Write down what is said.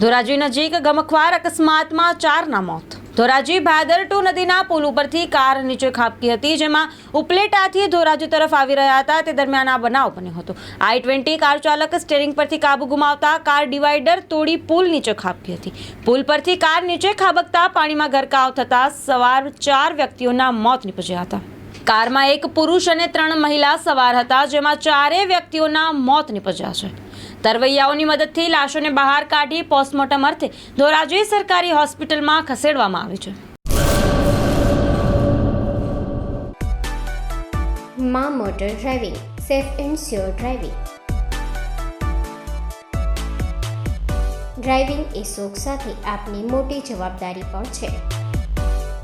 ધોરાજી નજીક ગમખ્વાર અકસ્માતમાં ચારના મોત. ધોરાજી ભાદર ટુ નદીના પુલ ઉપરથી કાર નીચે ખાબકી હતી, જેમાં ઉપલેટાથી ધોરાજી તરફ આવી રહ્યા હતા. તે દરમિયાન આ બનાવ બન્યો હતો. આઈ ટ્વેન્ટી કાર ચાલક સ્ટેરિંગ પરથી કાબુ ગુમાવતા કાર ડિવાઈડર તોડી પુલ નીચે ખાબકી હતી. પુલ પરથી કાર નીચે ખાબકતા પાણીમાં ગરકાવ થતા સવાર ચાર વ્યક્તિઓના મોત નીપજ્યા હતા. કારમાં એક પુરુષ અને ત્રણ મહિલા સવાર હતા, જેમાં ચારેય વ્યક્તિઓના મોત નિપજ્યા છે. તરવૈયાઓની મદદથી લાશોને બહાર કાઢી પોસ્ટમોર્ટમ અર્થે ધોરાજી સરકારી હોસ્પિટલમાં ખસેડવામાં આવી છે. માં motor driving, safe and sure driving. Driving એ શોખ સાથે આપની મોટી જવાબદારી પણ છે.